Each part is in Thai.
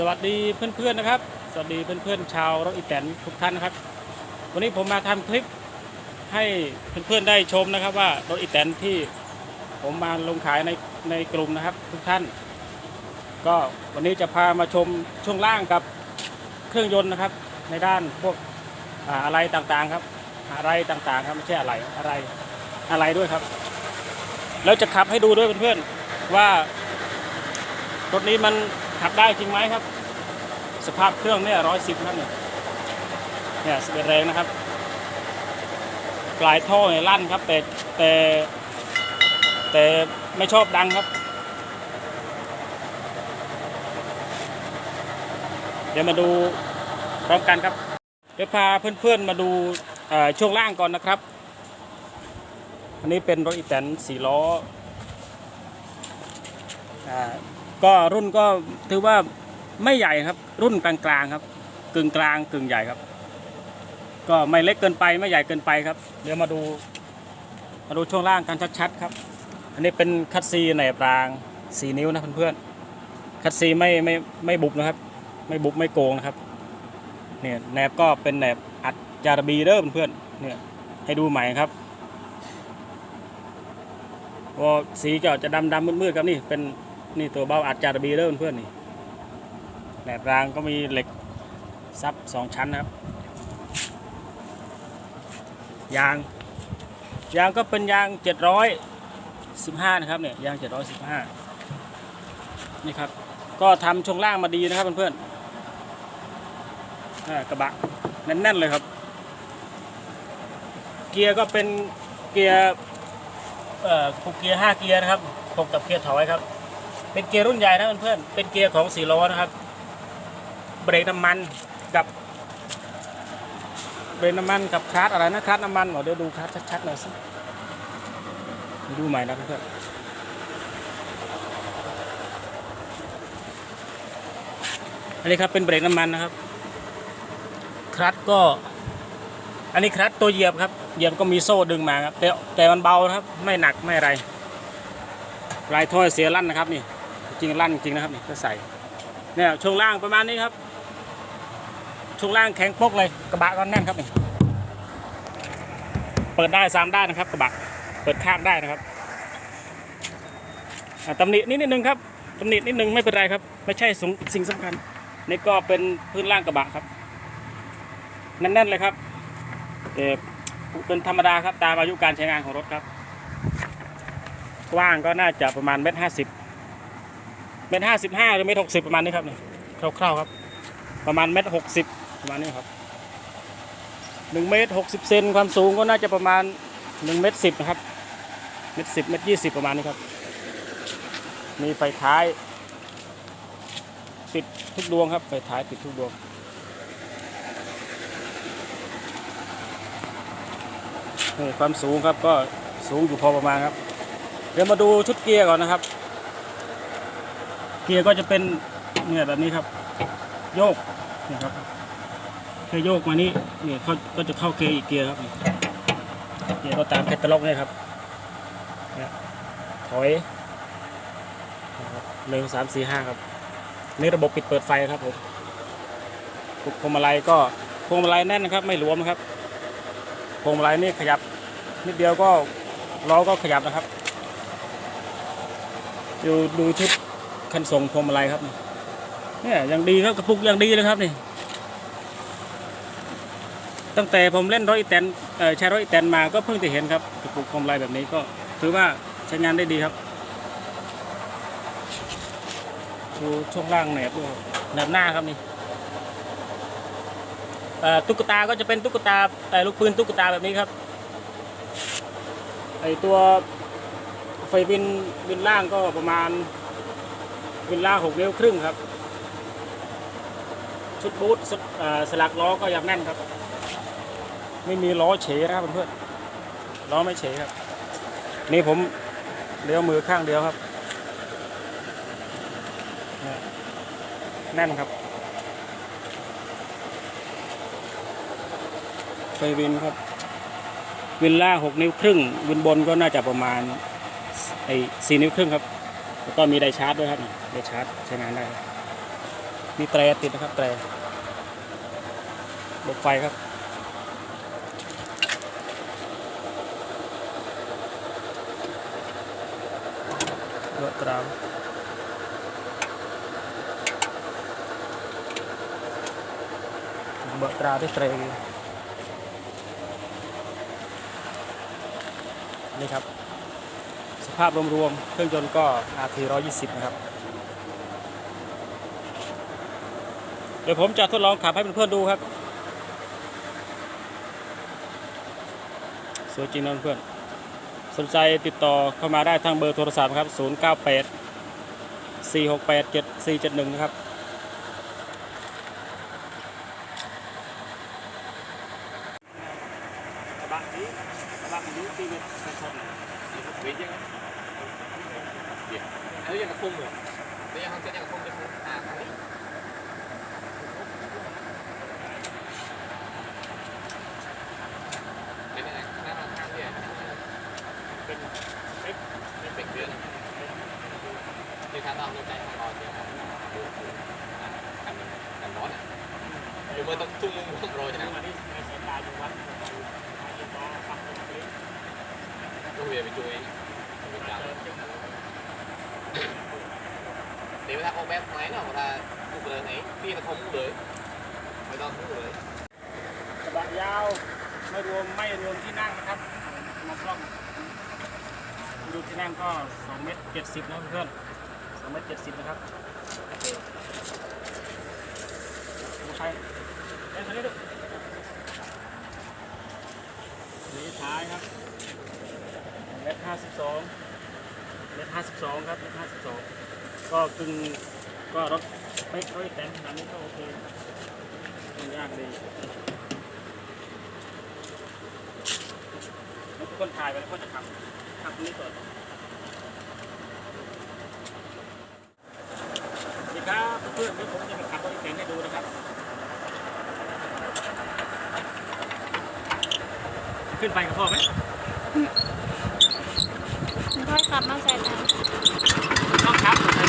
สวัสดีเพื่อนๆนะครับ สวัสดีเพื่อนๆชาวรถอีแตนทุกท่านนะครับ วันนี้ผมมาทำคลิปให้เพื่อนๆได้ชมนะครับ ว่ารถอีแตนที่ผมมาลงขายในในกลุ่มนะครับ ทุกท่าน ก็วันนี้จะพามาชมช่วงล่างกับเครื่องยนต์นะครับ ในด้านพวกอ่าอะไรต่างๆครับ อะไรต่างๆครับไม่ใช่อะไรอะไรอะไรด้วยครับ แล้วจะขับให้ดูด้วยเพื่อนๆว่ารถนี้มัน ขับได้จริงไหมครับ สภาพเครื่องเนี่ยร้อยสิบครับเนี่ยเนี่ยสเปแรงนะครับปลายท่อเนี่ยลั่นครับ แต่แต่แต่ไม่ชอบดังครับ เดี๋ยวมาดูพร้อมกันครับ เดี๋ยวพาเพื่อนๆมาดูช่วงล่างก่อนนะครับ อันนี้เป็นรถอีแตนสี่ล้ออ่า ก็รุ่นก็ถือว่าไม่ใหญ่ครับ รุ่นกลางๆครับ กึ่งกลางกึ่งใหญ่ครับ ก็ไม่เล็กเกินไปไม่ใหญ่เกินไปครับ เดี๋ยวมาดูมาดูช่วงล่างกันชัดๆครับ อันนี้เป็นคัตซีแหนบราง4นิ้วนะเพื่อนๆคัตซีไม่ไม่ไม่บุบนะครับ ไม่บุบไม่โกงนะครับเนี่ยแหนบก็เป็นแหนบอัดจารบีเด้อเพื่อนๆเนี่ยให้ดูใหม่ครับก็สีจะจะดำดำมืดๆครับนี่เป็น นี่ตัวเบาอัดจาระบีเด้อเพื่อนๆนี่แหนบรางก็มีเหล็กซับสองชั้นนะครับ ยาง ยางก็เป็นยาง715นะครับเนี่ยยาง715นี่ครับ ก็ทำช่วงล่างมาดีนะครับเพื่อนๆกระบะแน่นๆเลยครับ เกียร์ก็เป็นเกียร์เอ่อพวกเกียร์ห้าเกียร์นะครับพกกับเกียร์ถอยครับ เป็นเกียร์รุ่นใหญ่นะเพื่อนๆเป็นเกียร์ของสี่ล้อนะครับ เบรกน้ำมันกับเบรกน้ำมันกับคลัตช์อะไรนะคลัตช์น้ำมันเหรอเดี๋ยวดูคลัตช์ชัดๆหน่อยสิดูใหม่นะเพื่อนอันนี้ครับเป็นเบรกน้ำมันนะครับคลัตช์ก็ อันนี้คลัตช์ตัวเหยียบครับเหยียบก็มีโซ่ดึงมาครับแต่แต่มันเบาครับ ไม่หนักไม่อะไรลายถ้อยเสียลั่นนะครับนี่ จริงลั่นจริงนะครับนี่ก็ใส่เนี่ยช่วงล่างประมาณนี้ครับ ช่วงล่างแข็งปกเลยกระบะก็แน่นครับนี่เปิดได้สามด้านนะครับกระบะเปิดข้างได้นะครับตำหนินิดนึงครับตำหนินิดนึงไม่เป็นไรครับ ไม่ใช่สสิ่งสำคัญนี่ก็เป็นพื้นล่างกระบะครับแน่นๆเลยครับเออเป็นธรรมดาครับตามอายุการใช้งานของรถครับ กว้างก็น่าจะประมาณเมตรห้าสิบ เมตรห้าสิบห้าหรือเมตรหกสิบประมาณนี้ครับเนี่ยคร่าวๆครับ ประมาณเมตรหกสิบประมาณนี้ครับหนึ่งเมตรหกสิบเซนความสูงก็น่าจะประมาณหนึ่งเมตรสิบนะครับเมตรสิบเมตรยี่สิบประมาณนี้ครับ มีไฟท้าย ติดทุกดวงครับ ไฟท้ายติดทุกดวงนี่ความสูงครับก็สูงอยู่พอประมาณครับ เดี๋ยวมาดูชุดเกียร์ก่อนนะครับ เกียร์ก็จะเป็นเนี่ยแบบนี้ครับ โยกนี่ครับแค่โยกมานี่นี่ยเขาก็จะเข้าเกียร์อีกเกียร์ครับเกียร์ก็ตามแคตตาล็อกเนี่ยครับเนี่ยถอยนะครับหนึ่งสามสี่ห้าครับนี่ระบบปิดเปิดไฟครับผมพวงมาลัยก็พวงมาลัยแน่นนะครับ ไม่หลวมครับพวงมาลัยนี่ขยับนิดเดียวก็ล้อก็ขยับนะครับ ดูดูชุด คันส่งพวงมาลัยครับ เนี่ยย่างดีครับกระปุกย่างดีเลยครับนี่ ตั้งแต่ผมเล่นรถอีแตนเอ่อใช้รถอีแตนมาก็เพิ่งจะเห็นครับกระปุกพวงมาลัยแบบนี้ก็ถือว่าใช้งานได้ดีครับดูช่วงล่างแหนบด้วยแหนบหน้าครับนี่ตุ๊กตาก็จะเป็นตุ๊กตาเอ่ลูกปืนตุ๊กตาแบบนี้ครับไอตัวไฟวินวินล่างก็ประมาณ วินล่างหกนิ้วครึ่งครับ ชุดบูทสสลักล้อก็ยังแน่นครับ ไม่มีล้อเฉนะครับเพื่อนๆล้อไม่เฉครับ นี่ผมเลี้ยวมือข้างเดียวครับแน่นครับไฟวินครับ วินล่างหกนิ้วครึ่ง วินบนก็น่าจะประมาณไอ้สี่นิ้วครึ่งครับ แล้วก็มีไดชาร์จด้วยครับไดชาร์จใช้งานได้ มีแตรติดนะครับแตรระบไฟครับรถตรามเบอร์ตราด้วยเตรนี่ครับ ภาพรวมๆเครื่องยนต์ก็ RT 120 นะครับ เดี๋ยวผมจะทดลองขับให้เพื่อนๆดูครับ สวยจริงนะเพื่อนสนใจติดต่อเข้ามาได้ทางเบอร์โทรศัพท์ครับ 098 468 7471 นะครับกระบะนี้กระบะนี้ตีเป็นกระชน Biết chứ Gì? Nếu như nó 예. 아니 그냥 콩 물. 내가 항상 그냥 콩 물. 아, 그 래? เป็นจะไรคณะทางเนี่ยเป็นเลยเป็นเป็นเป็นเดือนคือทางเราในใจของราเนี่ยครัร้อนอะอยู่เมื่อต้องทุ่มมุมต้องโรยนะต้องเวียนไปจูเองไปจ้า Nếu ta con bé máy nào mà ta Cục lời này Khi ta không muốn lưới Mới tao muốn lưới กระบะยาวไม่รวมไม่รวมที่นั่งนะครับมองกล้องดูที่นั่งก็2เมตร70นะเพื่อน2เมตร70นะครับโอเคดูใครเอ้ยมานี่ดูนี่ท้ายครับเมตร52 เมตร52ครับเมตร52ก็กึ่งก็รถสเปครถแต่งขนาดนี้ก็โอเคไม่ยากดีแล้วทุกคนถ่ายไปแล้วก็จะขับขับตรงนี้ก่อนสวัสดีครับเพื่อนๆเดี๋ยวผมจะมาขับรถอีแตนให้ดูนะครับ ขึ้นไปกับพ่อไหมค่อยขับมาใส่น้ำ ต้องครับ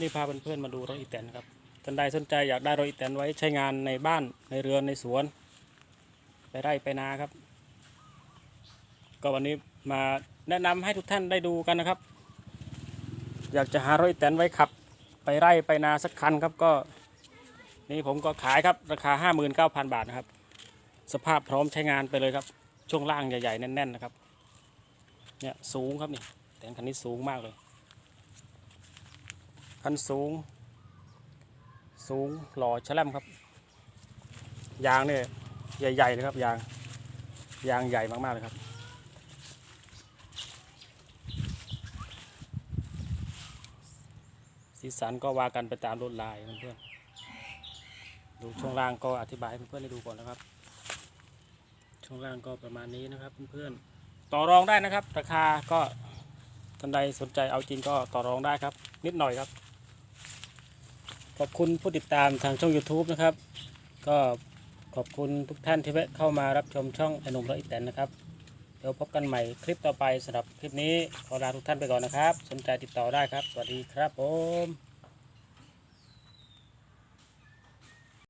นี่พาเพื่อนๆมาดูรถอีแตนครับท่านใดสนใจอยากได้รถอีแตนไว้ใช้งานในบ้านในเรือนในสวน ไปไร่ไปนาครับ ก็วันนี้มาแนะนำให้ทุกท่านได้ดูกันนะครับ อยากจะหารถอีแตนไว้ขับ ไปไร่ไปนาสักคันครับก็นี่ผมก็ขายครับราคา 59,000 บาทนะครับ สภาพพร้อมใช้งานไปเลยครับ ช่วงล่างใหญ่ๆแน่นๆนะครับเนี่ยสูงครับนี่แต่คันนี้สูงมากเลย คันสูง สูงหล่อแชล่มครับ ยางเนี่ยใหญ่ๆเลยครับ ยาง ยางใหญ่มากๆเลยครับ สีสันก็ว่ากันไปตามลวดลายเพื่อนดูช่วงล่างก็อธิบายให้เพื่อนๆได้ดูก่อนนะครับ ช่วงล่างก็ประมาณนี้นะครับเพื่อนๆต่อรองได้นะครับ ราคาก็ท่านใดสนใจเอาจริงก็ต่อรองได้ครับ นิดหน่อยครับ ขอบคุณผู้ติดตามทางช่อง YouTube นะครับ ก็ขอบคุณทุกท่านที่แวะเข้ามารับชมช่องไอหนุ่มและอีแตนนะครับ เดี๋ยวพบกันใหม่คลิปต่อไปสำหรับคลิปนี้ขอลาทุกท่านไปก่อนนะครับ สนใจติดต่อได้ครับ สวัสดีครับผม